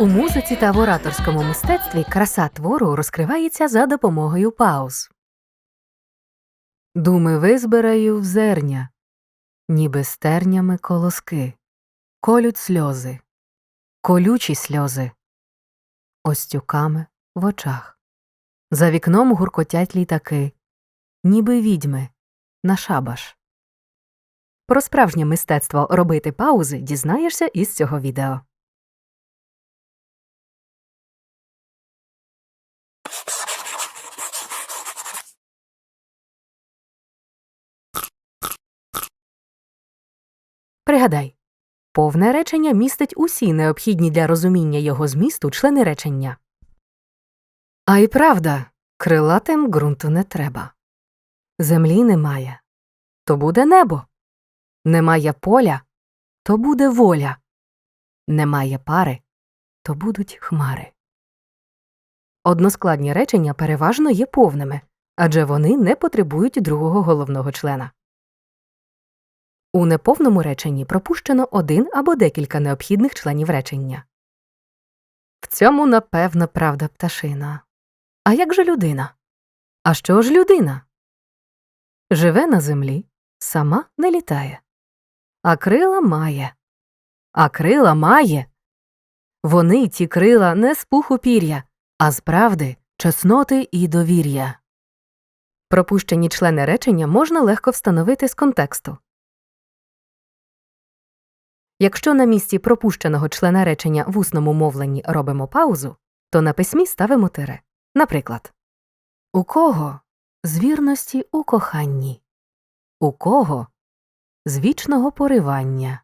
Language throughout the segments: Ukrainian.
У музиці та в ораторському мистецтві краса твору розкривається за допомогою пауз. Думи визбираю в зерня, ніби стернями колоски, колють сльози, колючі сльози, остюками в очах. За вікном гуркотять літаки, ніби відьми на шабаш. Про справжнє мистецтво робити паузи дізнаєшся із цього відео. Пригадай, повне речення містить усі необхідні для розуміння його змісту члени речення. А й правда, крилатим ґрунту не треба. Землі немає, то буде небо. Немає поля, то буде воля. Немає пари, то будуть хмари. Односкладні речення переважно є повними, адже вони не потребують другого головного члена. У неповному реченні пропущено один або декілька необхідних членів речення. В цьому, напевно, правда пташина. А як же людина? А що ж людина? Живе на землі, сама не літає. А крила має. А крила має. Вони ті крила не з пуху пір'я, а з правди, чесноти і довір'я. Пропущені члени речення можна легко встановити з контексту. Якщо на місці пропущеного члена речення в усному мовленні робимо паузу, то на письмі ставимо тире. Наприклад, у кого з вірності у коханні, у кого з вічного поривання,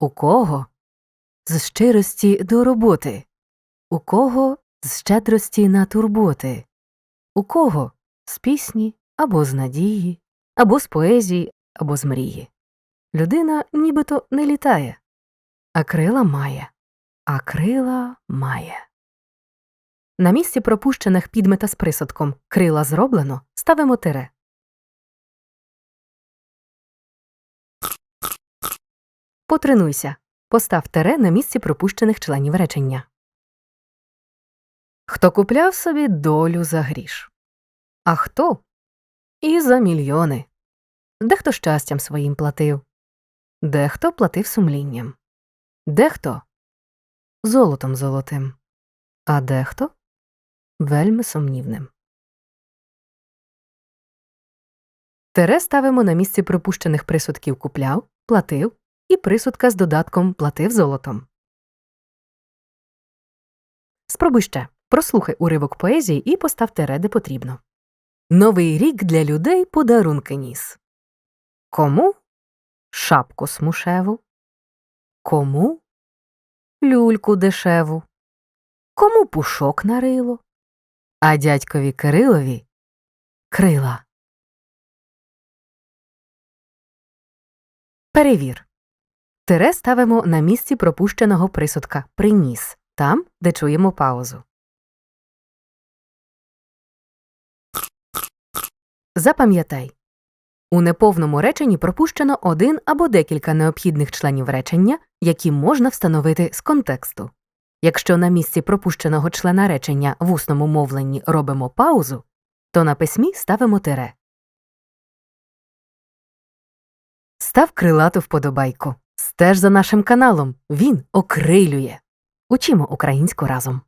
у кого з щирості до роботи, у кого з щедрості на турботи, у кого з пісні або з надії, або з поезії, або з мрії. Людина нібито не літає, а крила має, а крила має. На місці пропущених підмета з присадком крила зроблено ставимо тире. Потренуйся. Постав тире на місці пропущених членів речення. Хто купляв собі долю за гріш? А хто? І за мільйони. Дехто щастям своїм платив, дехто платив сумлінням, дехто золотом золотим, а дехто вельми сумнівним. Тере ставимо на місці пропущених присудків купляв, платив і присудка з додатком платив золотом. Спробуй ще прослухай уривок поезії і постав тере, де потрібно. Новий рік для людей подарунки ніс. Кому шапку смушеву, кому люльку дешеву, кому пушок на рило, а дядькові Кирилові крила. Перевір. Тире ставимо на місці пропущеного присудка приніс там, де чуємо паузу. Запам'ятай. У неповному реченні пропущено один або декілька необхідних членів речення, які можна встановити з контексту. Якщо на місці пропущеного члена речення в усному мовленні робимо паузу, то на письмі ставимо тире. Став крилату вподобайку. Стеж за нашим каналом. Він окрилює. Учимо українську разом.